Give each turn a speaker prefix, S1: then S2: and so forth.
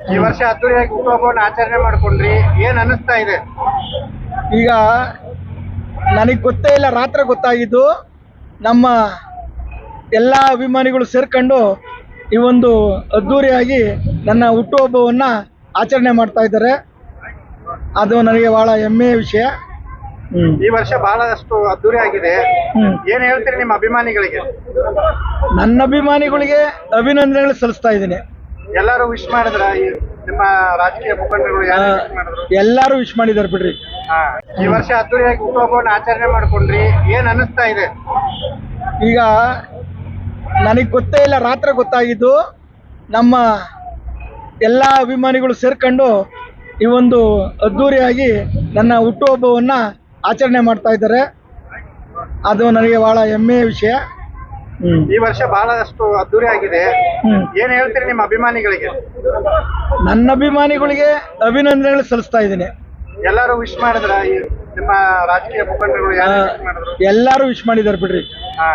S1: ಈ ವರ್ಷ ಅದ್ದೂರಿಯಾಗಿ ಹುಟ್ಟುಹಬ್ಬವನ್ನು ಆಚರಣೆ ಮಾಡ್ಕೊಂಡ್ರಿ. ಏನ್ ಅನಿಸ್ತಾ ಇದೆ?
S2: ಈಗ ನನಗೆ ಗೊತ್ತೇ ಇಲ್ಲ ರಾತ್ರಿ ಗೊತ್ತಾಗಿದ್ದು ನಮ್ಮ ಎಲ್ಲ ಅಭಿಮಾನಿಗಳು ಸೇರ್ಕೊಂಡು ಈ ಒಂದು ಅದ್ದೂರಿಯಾಗಿ ನನ್ನ ಹುಟ್ಟುಹಬ್ಬವನ್ನ ಆಚರಣೆ ಮಾಡ್ತಾ ಇದ್ದಾರೆ. ಅದು ನನಗೆ ಬಹಳ ಹೆಮ್ಮೆಯ ವಿಷಯ.
S1: ಈ ವರ್ಷ ಬಹಳಷ್ಟು ಅದ್ದೂರಿ ಆಗಿದೆ. ಏನ್ ಹೇಳ್ತೀರಿ ನಿಮ್ಮ ಅಭಿಮಾನಿಗಳಿಗೆ?
S2: ನನ್ನ ಅಭಿಮಾನಿಗಳಿಗೆ ಅಭಿನಂದನೆಗಳು ಸಲ್ಲಿಸ್ತಾ ಇದ್ದೀನಿ.
S1: ಎಲ್ಲರೂ ವಿಶ್ ಮಾಡಿದ್ರ? ನಿಮ್ಮ ರಾಜಕೀಯ ಮುಖಂಡರು ಯಾರು ಮಾಡಿದ್ರು?
S2: ಎಲ್ಲರೂ ವಿಶ್ ಮಾಡಿದ್ದಾರೆ ಬಿಡ್ರಿ.
S1: ಹಾ. ಈ ವರ್ಷ ಅದ್ದೂರಿಯಾಗಿ ಹುಟ್ಟುಹಬ್ಬವನ್ನ ಆಚರಣೆ ಮಾಡ್ಕೊಂಡ್ರಿ. ಏನ್ ಅನಿಸ್ತಾ ಇದೆ?
S2: ಈಗ ನನಗೆ ಗೊತ್ತೇ ಇಲ್ಲ ರಾತ್ರಿ ಗೊತ್ತಾಗಿದ್ದು ನಮ್ಮ ಎಲ್ಲಾ ಅಭಿಮಾನಿಗಳು ಸೇರ್ಕೊಂಡು ಈ ಒಂದು ಅದ್ದೂರಿಯಾಗಿ ನನ್ನ ಹುಟ್ಟುಹಬ್ಬವನ್ನ ಆಚರಣೆ ಮಾಡ್ತಾ ಇದ್ದಾರೆ. ಅದು ನನಗೆ ಬಹಳ ಹೆಮ್ಮೆಯ ವಿಷಯ.
S1: ಈ ವರ್ಷ ಬಹಳಷ್ಟು ಅದ್ದೂರಿ ಆಗಿದೆ. ಏನ್ ಹೇಳ್ತೀರಿ ನಿಮ್ಮ ಅಭಿಮಾನಿಗಳಿಗೆ?
S2: ನನ್ನ ಅಭಿಮಾನಿಗಳಿಗೆ ಅಭಿನಂದನೆಗಳು ಸಲ್ಲಿಸ್ತಾ ಇದ್ದೀನಿ.
S1: ಎಲ್ಲರೂ ವಿಶ್ ಮಾಡಿದ್ರ ನಿಮ್ಮ ರಾಜಕೀಯ ಮುಖಂಡರು ಯಾರು ವಿಶ್ ಮಾಡಿದ್ರು?
S2: ಎಲ್ಲರೂ ವಿಶ್ ಮಾಡಿದ್ದಾರೆ ಬಿಡ್ರಿ.
S1: ಹಾ.